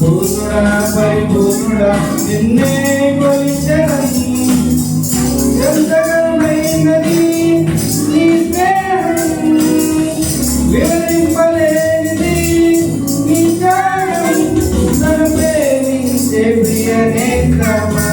పూర్ణుడా పరిపూర్ణుడా నిన్నే కొలిచెదను. ఎంతగానైనది నీ స్నేహం, వివరింపలేనిది నీ త్యాగం. నన్ను ప్రేమించే ప్రియ నేత్రమా.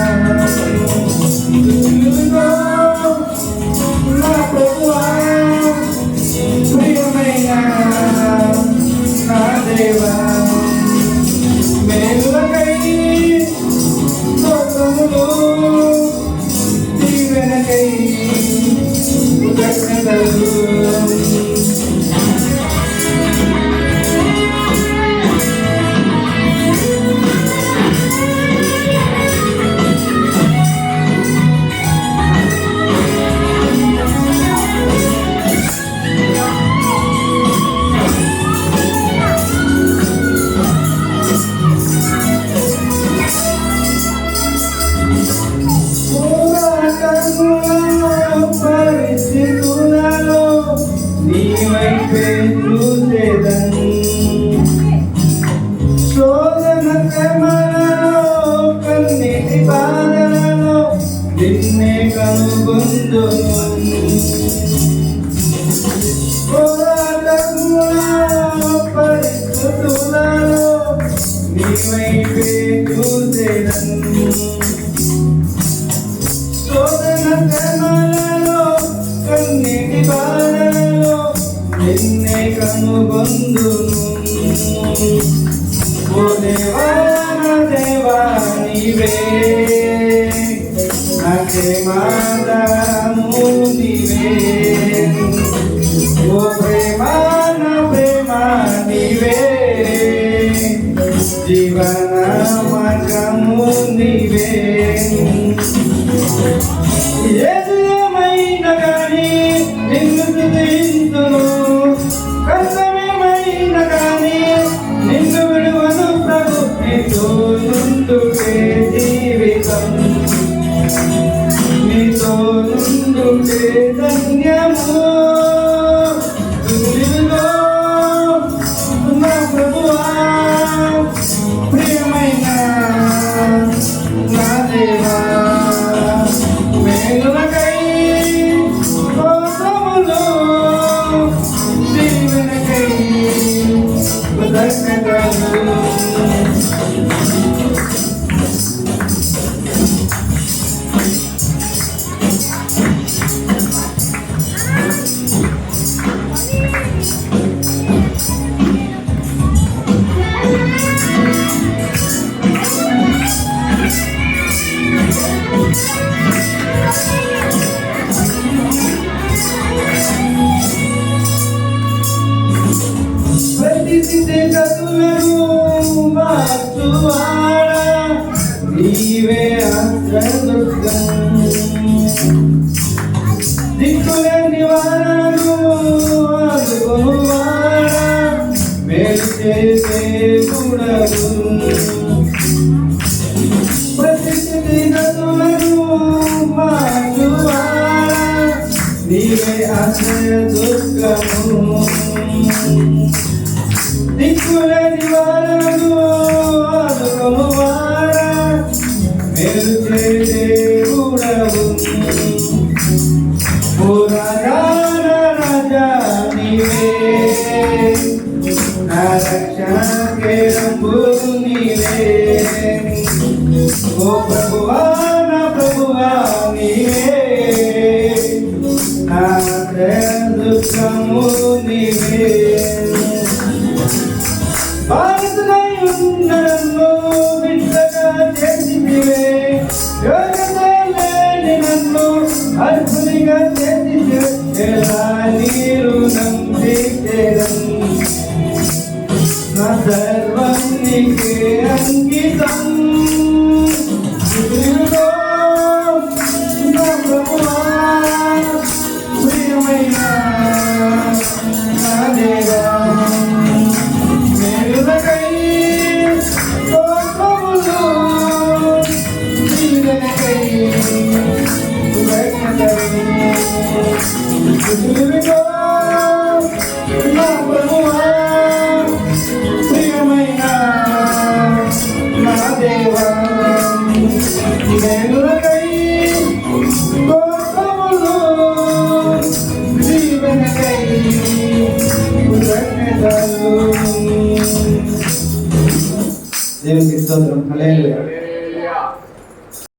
Jesus. శ్రమలలో, కన్నీటి బాధలలో నిన్నే కనుగొందును. ఓ దేవా నా దేవా నీవే, నాకే మాదాము నీవే. ఓ ప్రేమ నా ప్రేమ నీవే, జీవన నుండు ధన్యము. నీవే అగ్రదుర్గం. దిక్కులేని వారను ఆదుకొనువాడా, మేలు చేసే గుణము. ప్రతి స్థితిగతులను మార్చువాడా, నీవే ఆశ్రయదుర్గము. దిక్కులేని వారను మేలు రక్షణ కేరంబు నీవే. ఓ Yeah. ஸ்தோத்திரம் ஹலேலுயா